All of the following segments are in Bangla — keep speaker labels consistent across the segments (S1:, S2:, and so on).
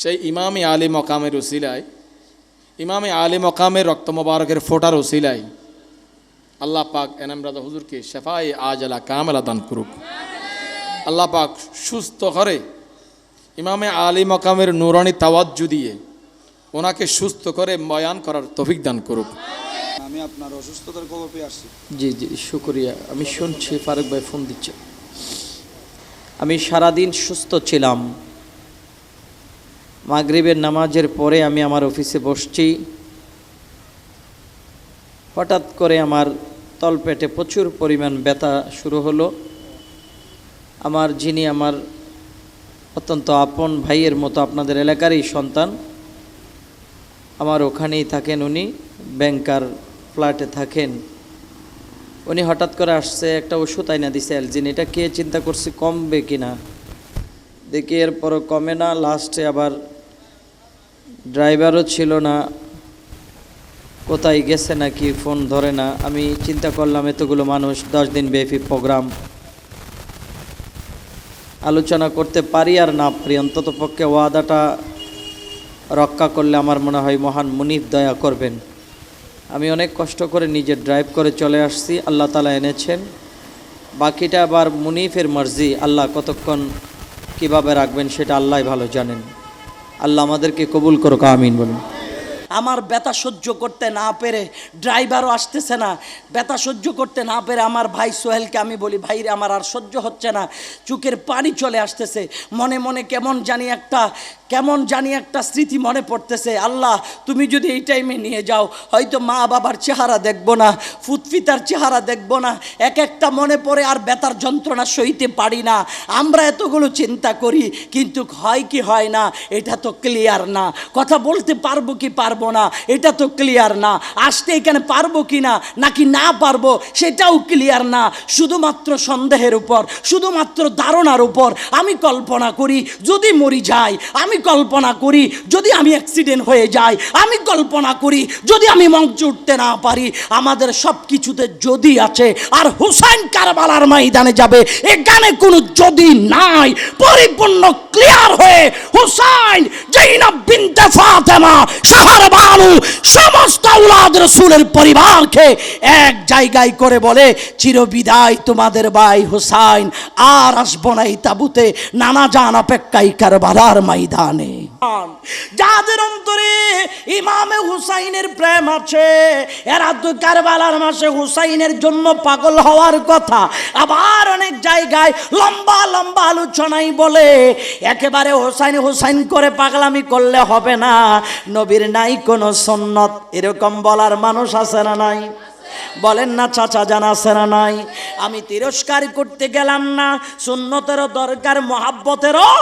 S1: সেই ইমামে আলী মকামের উসিলায় ইমামে আলী মকামের রক্ত মোবারকের ফোটার উসিলায় আল্লাহ পাক এনাম রাজা হুজুরকে শেফাই আজলা কামেলা দান করুক। আল্লাহ পাক সুস্থ করে ইমামে আলী মকামের নুরানি তাওয়াজ্জু দিয়ে ওনাকে সুস্থ করে বয়ান করার তফিক দান করুক।
S2: আমি আপনার অসুস্থতার খবর পেয়ে আসছি।
S3: জি জি শুক্রিয়া। আমি শুনছি ফারুক ভাই ফোন দিচ্ছে। আমি সারাদিন সুস্থ ছিলাম। মাগরিবের নামাজের পরে আমি আমার অফিসে বসছি। হঠাৎ করে আমার তলপেটে প্রচুর পরিমাণ ব্যথা শুরু হলো। আমার যিনি আমার অত্যন্ত আপন ভাইয়ের মতো আপনাদের এলাকারই সন্তান, আমার ওখানেই থাকেন উনি, ব্যাংকার ফ্ল্যাটে থাকেন। উনি হঠাৎ করে আসছে, একটা ওষুধ আইনা দিছে, অ্যালজিন। এটা কে চিন্তা করছে, কমবে কি না দেখি এরপরও কমে না, লাস্টে আবার ড্রাইভারও ছিল না। কোথায় গেছে নাকি ফোন ধরে না। আমি চিন্তা করলাম, এতগুলো মানুষ, দশ দিন ব্যাপী প্রোগ্রাম। আলোচনা করতে পারি আর না পারি, অন্তত পক্ষে ওয়াদাটা রক্ষা করলে আমার মনে হয় মহান মুনিফ দয়া করবেন। আমি অনেক কষ্ট করে নিজে ড্রাইভ করে চলে আসছি, আল্লাহ তালা এনেছেন। বাকিটা আবার মুনিফের মর্জি, আল্লাহ কতক্ষণ কীভাবে রাখবেন সেটা আল্লাহ ভালো জানেন। আল্লাহ আমাদেরকে কবুল করো আমিন বলুন।
S4: আমার ব্যথা সহ্য করতে না পেরে ড্রাইভারও আসতেছে না। ব্যথা সহ্য করতে না পেরে আমার ভাই সোহেলকে আমি বলি, ভাই রে, আমার আর সহ্য হচ্ছে না। চুকের পানি চলে আসতেছে। মনে মনে কেমন জানি একটা কেমন জানি একটা স্মৃতি মনে পড়তেছে, আল্লাহ, তুমি যদি এই টাইমে নিয়ে যাও, হয়তো মা বাবার চেহারা দেখব না, ফুতফিতার চেহারা দেখব না, এক একটা মনে পড়ে আর ব্যথার যন্ত্রণা সইতে পারি না। আমরা এতগুলো চিন্তা করি, কিন্তু হয় কি হয় না, এটা তো ক্লিয়ার না। কথা বলতে পারব কি পারব না, এটা তো ক্লিয়ার না। আসতে এখানে পারব কি না, নাকি না পারব, সেটাও ক্লিয়ার না। শুধুমাত্র সন্দেহের উপর, শুধুমাত্র ধারণার উপর আমি কল্পনা করি, যদি মরি যাই, আমি কল্পনা করি, যদি আমি অ্যাক্সিডেন্ট হয়ে যাই, আমি কল্পনা করি, যদি আমি মঞ্চ উঠতে না পারি, আমাদের সব কিছুতে যদি আছে, আর হুসাইন কারবালার ময়দানে যাবে, এখানে কোনো যদি নাই, পরিপূর্ণ ক্লিয়ার হয়ে হুসাইন জৈনব বিনতে ফাতেমা, শাহর বানু, সমস্ত উলাদ রসুলের পরিবারকে এক জায়গায় করে বলে, চিরবিদায় তোমাদের ভাই হুসাইন, আর আসব না এই তাবুতে, নানা জান অপেক্ষায় কারবালার ময়দানে। যাদের অন্তরে ইমামে হুসাইনের প্রেম আছে, এরা তো কারবালার মাসে হুসাইনের জন্য পাগল হওয়ার কথা। আবার অনেক জায়গায় লম্বা লম্বা আলোচনাই বলে, একেবারে হোসাইন হোসাইন করে পাগলামি করলে হবে না। নবীর নাই কোনো সন্ন্যত, এরকম বলার মানুষ আছে না নাই? বলেন না, চাচা জানা না নাই? আমি তিরস্কার করতে গেলাম না, সুন্নতেরও দরকার, মহাব্বতেরও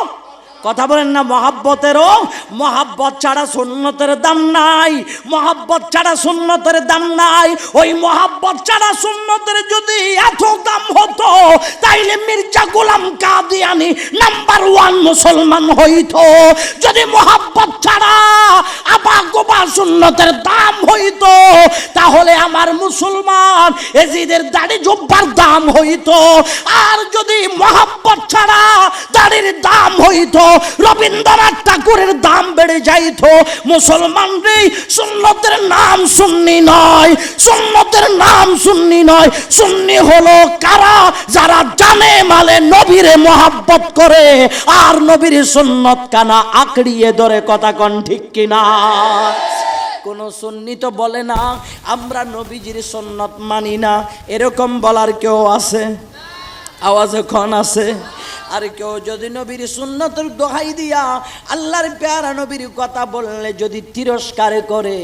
S4: কথা বলেন না মহাব্বতেরও মহাব্বত ছাড়া সুন্নতের দাম নাই। মহাব্বত ছাড়া সুন্নতের দাম নাই। ওই মহাব্বত ছাড়া সুন্নতের যদি এত দাম হতো, তাইলে মির্জা গোলাম কাদিয়ানি নাম্বার ওয়ান মুসলমান হইতো। যদি মহাব্বত ছাড়া আবা গোবা সুন্নতের দাম হইতো, তাহলে আমার মুসলমান এজিদের দাড়ি জব্বার দাম হইতো। আর যদি মহাব্বত ছাড়া দাড়ির দাম হইতো, রবীন্দ্রনাথ ঠাকুরের দাম বেড়ে যাইতো। মুসলমান রে সুন্নতের নাম সুন্নি নয়, সুন্নতের নাম সুন্নি নয়। সুন্নি হলো কারা? যারা জানে মালে নবীরে মহাব্বত করে, আর নবীর সুন্নত কানা আঁকড়িয়ে ধরে, কথা কন ঠিক কিনা? কোন সুন্নি তো বলে না, আমরা নবীজির সুন্নত মানি না। এরকম বলার কেউ আছে? আওয়াজ এখন আছে? আর কেউ যদি নবীর সুন্নতের দোহাই দিয়া আল্লাহর প্যারা নবীর কথা বললে যদি তিরস্কার করে,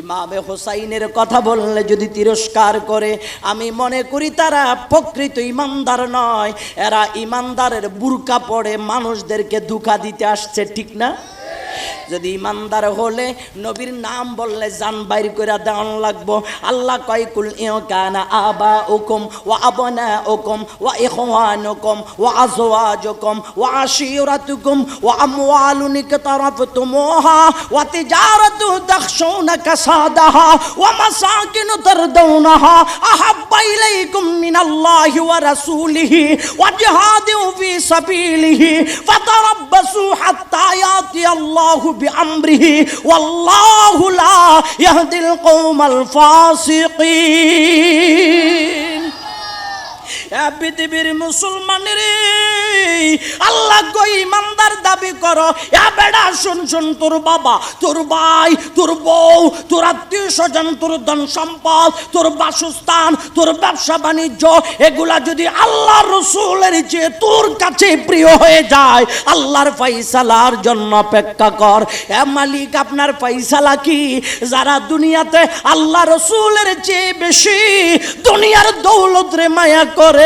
S4: ইমামে হোসাইনের কথা বললে যদি তিরস্কার করে, আমি মনে করি তারা প্রকৃত ইমানদার নয়। এরা ইমানদারের বুরকা পড়ে মানুষদেরকে ধোকা দিতে আসছে, ঠিক না? যদি ইমানদার হলে নবীর নাম বললে জান বাইর করে দেওয়ান লাগবো। আল্লাহ কয়, কুল ইও কানা আবা উকুম ওয়া আবনা উকুম ওয়া ইখওয়ানুকুম ওয়া আজওয়াজুকুম ওয়া আশিরাতুকুম ওয়া আমওয়ালুন ইকতারাফতুমুহা ওয়া তিজারাতু তাখশুনা কাসাদাহা ওয়া মাসাকিনু তারদাউনাহা আহাব্বা ইলাইকুম মিনাল্লাহি ওয়া রাসূলিহি ওয়া জিহাদিন ফি সাবিলিহি ফাতারাব্বাসু হাত্তা ইয়াতি আল্লাহ আল্লাহু বিআমরিহি ওয়াল্লাহু লা ইয়াহদিল কওমাল ফাসিকিন পৃথিবীর মুসলমানের আল্লাহ গো ইমানদার দাবি করো। বেড়া, শুন শুন, তোর বাবা, তোর ভাই, তোর বউ, তোর আত্মীয় স্বজন, তোর ধন সম্পদ, তোর বাসস্থান, তোর ব্যবসা বাণিজ্য, এগুলা যদি আল্লাহ রসুলের চেয়ে তোর কাছে প্রিয় হয়ে যায়, আল্লাহর ফাইসালার জন্য অপেক্ষা কর। এ মালিক, আপনার ফাইসালা কি? যারা দুনিয়াতে আল্লাহ রসুলের চেয়ে বেশি, দুনিয়ার দৌলত রে মায়া করে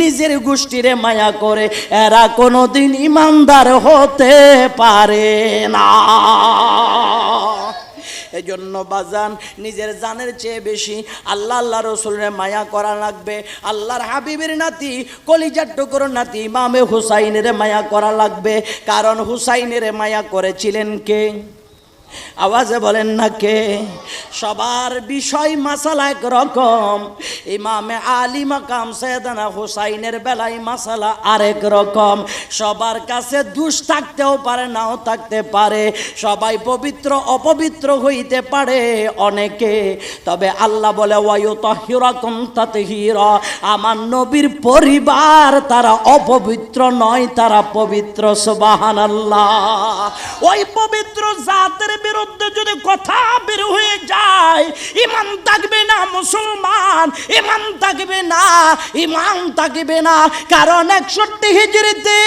S4: নিজের গোষ্ঠীরে মায়া করে, এরা কোনোদিন ইমানদার হতে পারে না। এজন্য বাজান, নিজের জানের চেয়ে বেশি আল্লাহ আল্লাহ রসুলের মায়া করা লাগবে। আল্লাহর হাবিবের নাতি, কলিজার টুকুর নাতি, ইমামে হুসাইনের মায়া করা লাগবে। কারণ হুসাইনের মায়া করেছিলেন কে? আওয়াজে বলেন না কে? সবার বিষয় মাসালা এক রকম ইমামে আলী মাকাম সৈয়দানা হুসাইনের বেলায় মাসালা আরেক রকম। সবার কাছে দুষ থাকতেও পারে, নাও থাকতে পারে। সবাই পবিত্র, অপবিত্র হইতে পারে অনেকে। তবে আল্লাহ বলে ওয়ায়ু তহিরকম তাতহির। আমার নবীর পরিবার তারা অপবিত্র নয়, তারা পবিত্র সুবাহান আল্লাহ ওই পবিত্র জাতের বিরুদ্ধে যদি কথা বের হয়ে যায়, ইমান থাকবে না মুসলমান, ইমান থাকবে না, ইমান থাকবে না। কারণ একষট্টি হিজড়িতে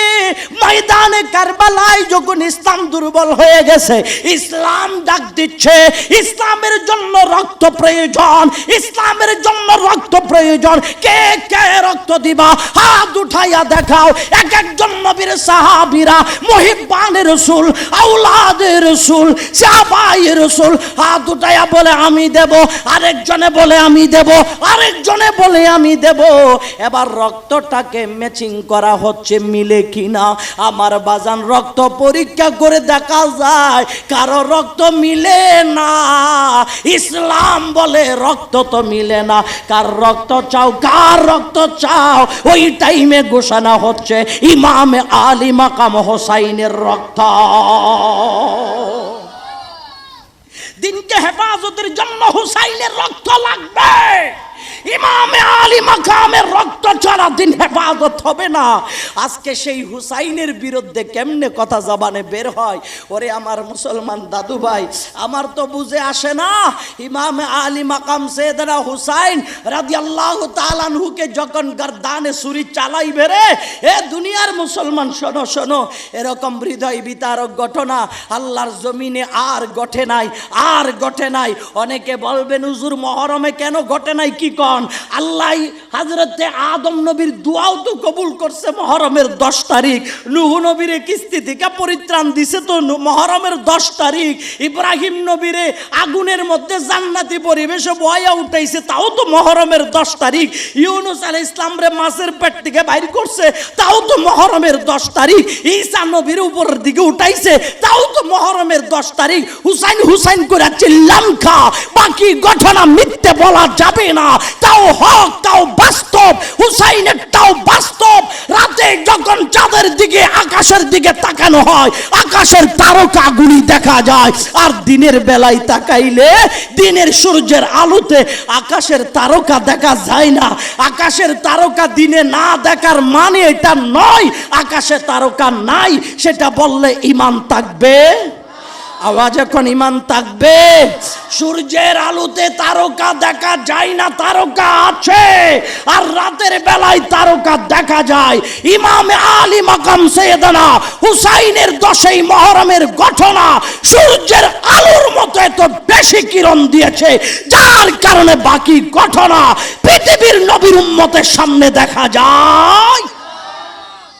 S4: ময়দানে কারবালায় যখন ইসলাম দুর্বল হয়ে গেছে, ইসলাম ডাক দিচ্ছে, ইসলামের জন্য রক্ত প্রয়োজন, ইসলামের জন্য রক্ত প্রয়োজন। কে কে রক্ত দিবা? হাত উঠাইয়া দেখাও। এক একজন নবীর সাহাবিরা মহিবানের রসুল আউলাদের রসুল সাহাবাই রসুল। হাত উঠাইয়া বলে, আমি দেব। আরেকজনে বলে, আমি দেব। আরেকজনে বলে, আমি দেব। এবার রক্তটাকে ম্যাচিং করা হচ্ছে মিলে কিনা। আমার বাজান রক্ত পরীক্ষা করে দেখা যায়, কারও রক্ত মিলে না। ইসলাম বলে, রক্ত তো মিলে না। কার রক্ত চাও, কার রক্ত চাও, ওই টাইমে ঘোষণা হচ্ছে, ইমামে আলী মাকাম হোসাইনের রক্ত। দিনকে হেফাজতের জন্য হুসাইনের রক্ত লাগবে। ইমামে আলী মাকামের রক্ত ছাড়া দিন হেফাজত হবে না। আজকে সেই হুসাইনের বিরুদ্ধে কেমনে কথা জবানে বের হয়? ওরে আমার মুসলমান দাদু ভাই, আমার তো বুঝে আসে না, ইমামে আলী মাকাম সেদনা হুসাইন রাদি আল্লাহ তালানহুকে যখন গরদানে সুরি চালাই বেরে এ দুনিয়ার মুসলমান, শোনো শোনো, এরকম হৃদয় বিতারক ঘটনা আল্লাহর জমিনে আর ঘটে নাই, আর ঘটে নাই। অনেকে বলবেন উজুর মহরমে কেন ঘটে নাই? কি কন আল্লাহ হাজরতে আদম নবীর দোয়াও তো কবুল করছে মহরমের দশ তারিখ। নুহু নবীরে কিস্তি থেকে পরিত্রাণ দিছে তো মহরমের দশ তারিখ। ইব্রাহিম নবীরে আগুনের মধ্যে জান্নাতি পরিবেশে বয়া উঠাইছে, তাও তো মহরমের দশ তারিখ। ইউনুস আল ইসলাম রে মাছের পেট থেকে বাইর করছে, তাও তো মহরমের দশ তারিখ। ঈসা নবীর উপরের দিকে উঠাইছে, তাও তো মহরমের দশ তারিখ। হুসাইন হুসাইন করে চিল্লাম খা। বাকি ঘটনা মিথ্যে বলা যাবে না? তাও হক, তাও বাস্তব। হুসাইনের তাও বাস্তব। রাতে যখন চাঁদের দিকে, আকাশের দিকে তাকানো হয়, আকাশের তারকা গুলি দেখা যায়। আর দিনের বেলায় তাকাইলে, দিনের সূর্যের আলোতে আকাশের তারকা দেখা যায় না। আকাশের তারকা দিনে না দেখার মানে এটা নয়, আকাশে তারকা নাই, সেটা বললে ইমান থাকবে? আওয়াজ এখন ইমান থাকবে। সূর্যের আলোতে তারকা দেখা যায় না, তারকা আছে। আর রাতের বেলায় তারকা দেখা যায়। ইমামে আলী মাকাম সৈয়দানা হুসাইনের দশই মহরমের ঘটনা সূর্যের আলোর মতো এত বেশি কিরণ দিয়েছে, যার কারণে বাকি ঘটনা পৃথিবীর নবীর উম্মতের সামনে দেখা যায়।